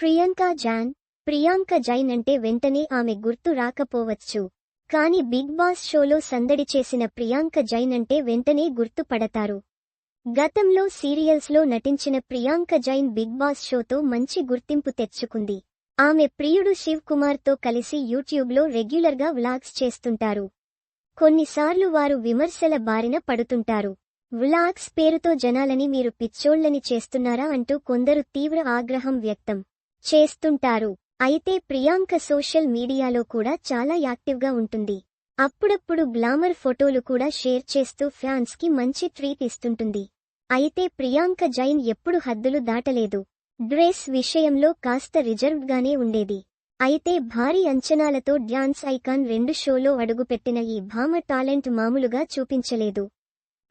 Priyanka John Priyanka Jain అంటే వెంటనే ఆమె గుర్తు రాకపోవచ్చు. కాని బిగ్ బాస్ షోలో సందడి చేసిన ప్రియాంక జైన్ అంటే వెంటనే గుర్తుపడతారు గతంలో సీరియల్స్లో నటించిన ప్రియాంక జైన్ బిగ్ బాస్ షోతో మంచి గుర్తింపు తెచ్చుకుంది. ఆమె ప్రియుడు శివ్ కుమార్తో కలిసి యూట్యూబ్లో రెగ్యులర్గా వ్లాగ్స్ చేస్తుంటారు. కొన్నిసార్లు వారు విమర్శల బారిన పడుతుంటారు. వ్లాగ్స్ పేరుతో జనాలని మీరు పిచ్చోళ్ళని చేస్తున్నారా అంటూ కొందరు తీవ్ర ఆగ్రహం వ్యక్తం. చేస్తుంటారు. అయితే ప్రియాంక సోషల్ మీడియాలో కూడా చాలా యాక్టివ్గా ఉంటుంది. అప్పుడప్పుడు గ్లామర్ ఫోటోలు కూడా షేర్ చేస్తూ ఫ్యాన్స్కి మంచి ట్రీట్ ఇస్తుంటుంది. అయితే ప్రియాంక జైన్ ఎప్పుడు హద్దులు దాటలేదు. డ్రెస్ విషయంలో కాస్త రిజర్వ్డ్గానే ఉండేది. అయితే భారీ అంచనాలతో డ్యాన్స్ ఐకాన్ రెండు షోలో అడుగుపెట్టిన ఈ భామ టాలెంట్ మామూలుగా చూపించలేదు.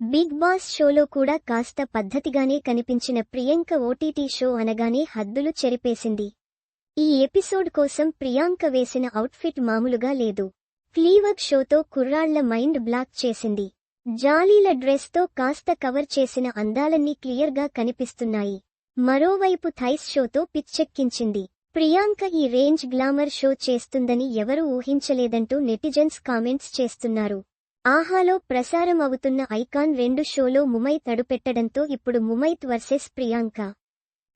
బిగ్ బాస్ షోలో కూడా కాస్త పద్ధతిగానే కనిపించిన ప్రియాంక ఓటీటీ షో అనగానే హద్దులు చెరిపేసింది. ఈ ఎపిసోడ్ కోసం ప్రియాంక వేసిన అవుట్ఫిట్ మామూలుగా లేదు. ఫ్లీవర్క్ షోతో కుర్రాళ్ళ మైండ్ బ్లాక్ చేసింది. జాలీల డ్రెస్తో కాస్త కవర్ చేసిన అందాలన్నీ క్లియర్గా కనిపిస్తున్నాయి. మరోవైపు థైస్ షోతో పిచ్చెక్కించింది. ప్రియాంక ఈ రేంజ్ గ్లామర్ షో చేస్తుందని ఎవరూ ఊహించలేదంటూ నెటిజన్స్ కామెంట్స్ చేస్తున్నారు. ఆహాలో ప్రసారం అవుతున్న ఐకాన్ రెండు షోలో ముమైత్ అడుపెట్టడంతో ఇప్పుడు ముమైత్ వర్సెస్ ప్రియాంక.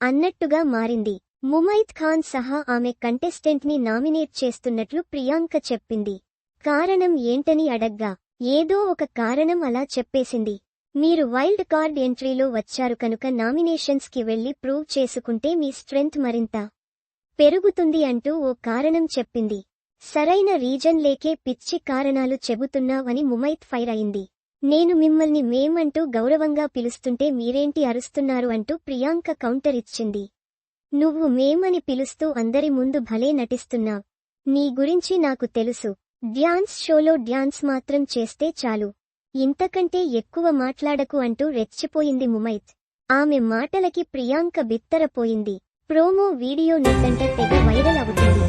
అన్నట్టుగా మారింది. ముమైత్ ఖాన్ సహా ఆమె కంటెస్టెంట్ని నామినేట్ చేస్తున్నట్లు ప్రియాంక చెప్పింది. కారణం ఏంటని అడగ్గా. ఏదో ఒక కారణం అలా చెప్పేసింది. మీరు వైల్డ్ కార్డ్ ఎంట్రీలో వచ్చారు కనుక నామినేషన్స్కి వెళ్ళి ప్రూవ్ చేసుకుంటే మీ స్ట్రెంగ్త్ మరింత పెరుగుతుంది అంటూ ఓ కారణం చెప్పింది. సరైన రీజన్ లేకే పిచ్చి కారణాలు చెబుతున్నావని ముమైత్ ఫైర్ అయింది. నేను మిమ్మల్ని మేమంటూ గౌరవంగా పిలుస్తుంటే మీరేంటి అరుస్తున్నారు అంటూ ప్రియాంక కౌంటర్ ఇచ్చింది. నువ్వు మేమని పిలుస్తూ అందరి ముందు భలే నటిస్తున్నావ్. నీ గురించి నాకు తెలుసు. డ్యాన్స్ షోలో డ్యాన్స్ మాత్రం చేస్తే చాలు. ఇంతకంటే ఎక్కువ మాట్లాడకు అంటూ రెచ్చిపోయింది ముమైత్. ఆమె మాటలకి ప్రియాంక బిత్తరపోయింది. ప్రోమో వీడియో నెట్టంట తెగ వైరల్ అవుతుంది.